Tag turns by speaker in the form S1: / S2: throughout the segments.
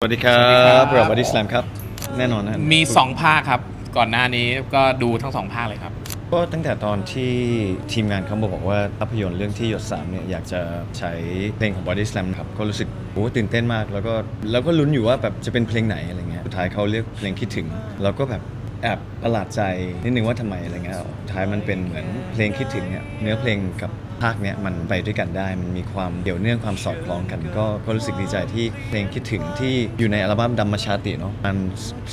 S1: สวัสดีครั
S2: สวัสดีครับบ
S1: เราบอดี้สแลมครับ แน่นอนนะ
S2: มี 2 ภาคครับ ก่อนหน้านี้ก็ดูทั้งสองภาคเลยครับ
S1: ก็ตั้งแต่ตอนที่ทีมงานเขาบอกว่าภาพยนตร์เรื่องที่หยดสามเนี่ยอยากจะใช้เพลงของ Body Slam ครับก็รู้สึกโอ้ตื่นเต้นมาก แล้วก็แล้วก็ลุ้นอยู่ว่าแบบจะเป็นเพลงไหนอะไรเงี้ยสุดท้ายเขาเลือกเพลงคิดถึงเราก็แบบแอบประหลาดใจนิดนึงว่าทำไมอะไรเงี้ยสุดท้ายมันเป็นเหมือนเพลงคิดถึงเนี่ยเนื้อเพลงกับ ภาคเนี้ยมันไปด้วยกันได้ มันมีความเดี่ยวเนื่องความสอดคล้องกัน ก็ก็รู้สึกดีใจที่เพลงคิดถึงที่อยู่ในอัลบั้มดัมมาชาติเนาะมัน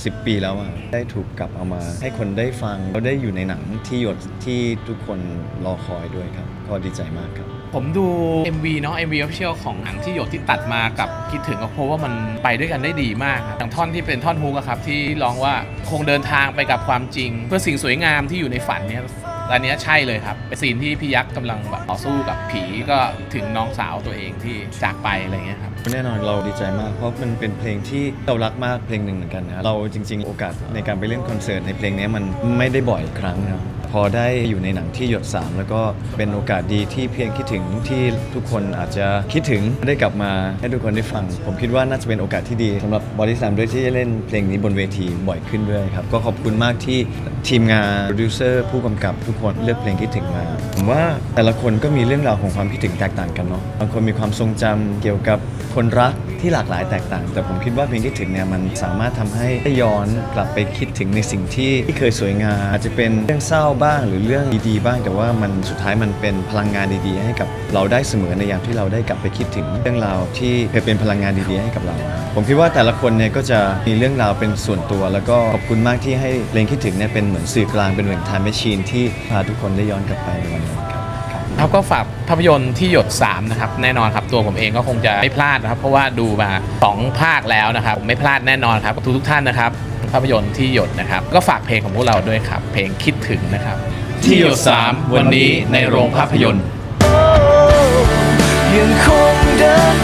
S1: สิปีแล้วอะได้ถูกกลับเอามา ให้คนได้ฟังแล้วได้อยู่ในหนังที่หยดที่ทุกคนรอคอยด้วยครับ ก็ดีใจมากครับ
S2: ผมดู MV เนาะ MV official ของหนังที่หยดที่ตัดมากับคิดถึงก็เพราะว่ามันไปด้วยกันได้ดีมากครับอย่างท่อนที่เป็นท่อนฮุกอะครับที่ร้องว่าคงเดินทางไปกับความจริง เพื่อสิ่งสวยงามที่อยู่ในฝันเนี่ย อันเนี้ยใช่เลยครับเป็นซีนที่พี่ยักษ์กำลังแบบต่อสู้กับผีก็ถึงน้องสาวตัวเองที่จากไปอะไรเงี้ยครับ
S1: แน่นอนเราดีใจมาก เพราะมันเป็นเพลงที่เรารักมากเพลงหนึ่งเหมือนกันนะเราจริง ๆ โอกาสในการไปเล่นคอนเสิร์ตในเพลงนี้มันไม่ได้บ่อยครั้งนะพอได้อยู่ในหนังที่หยด 3 แล้วก็เป็นโอกาสดีที่เพียงคิดถึงที่ทุกคนอาจจะคิดถึงได้กลับมาให้ทุกคนได้ฟัง ผมคิดว่าน่าจะเป็นโอกาสที่ดีสำหรับบอดี้ a m ด้วยที่จะเล่นเพลงนี้บนเวทีบ่อยขึ้นด้วยครับ ก็ขอบคุณมากที่ทีมงานโปรดิวเซอร์ผู้กำกับทุกคนเลือกเพลงคิดถึงมา ผมว่าแต่ละคนก็มีเรื่องราวของความคิดถึงแตกต่างกันเนาะบางคนมีความทรงจำเกี่ยวกับคนรักที่หลากหลายแตกต่าง แต่ผมคิดว่าเพลงคิดถึงเนี่ยมันสามารถทำให้ได้ย้อนกลับไปคิดถึงในสิ่งที่ที่เคยสวยงามอาจจะเป็นเรื่องเศร้าบ้างหรือเรื่องดีๆบ้าง แต่ว่ามันสุดท้ายมันเป็นพลังงานดีๆ ให้กับเราได้เสมอในยามที่เราได้กลับไปคิดถึงเรื่องราวที่เคยเป็นพลังงานดีๆให้กับเรา ผมคิดว่าแต่ละคนเนี่ยก็จะมีเรื่องราวเป็นส่วนตัว แล้วก็ขอบคุณมากที่ให้เพลงคิดถึงเนี่ยเป็นเหมือนสื่อกลางเป็นเหมือนทานแมชชีนที่พาทุกคนได้ย้อนกลับไปในวันนั้น ครับ
S2: ก็ฝากภาพยนตร์ที่หยด 3 นะครับ แน่นอนครับ ตัวผมเองก็คงจะไม่พลาดนะครับ เพราะว่าดูมา 2 ภาคแล้วนะครับไม่พลาดแน่นอนครับ ทุกทุกท่านนะครับ ภาพยนตร์ที่หยดนะครับ ก็ฝากเพลงของพวกเราด้วยครับ เพลงคิดถึงนะครับ ที่หยด 3 วันนี้ในโรงภาพยนตร์
S3: ยังคงเดิน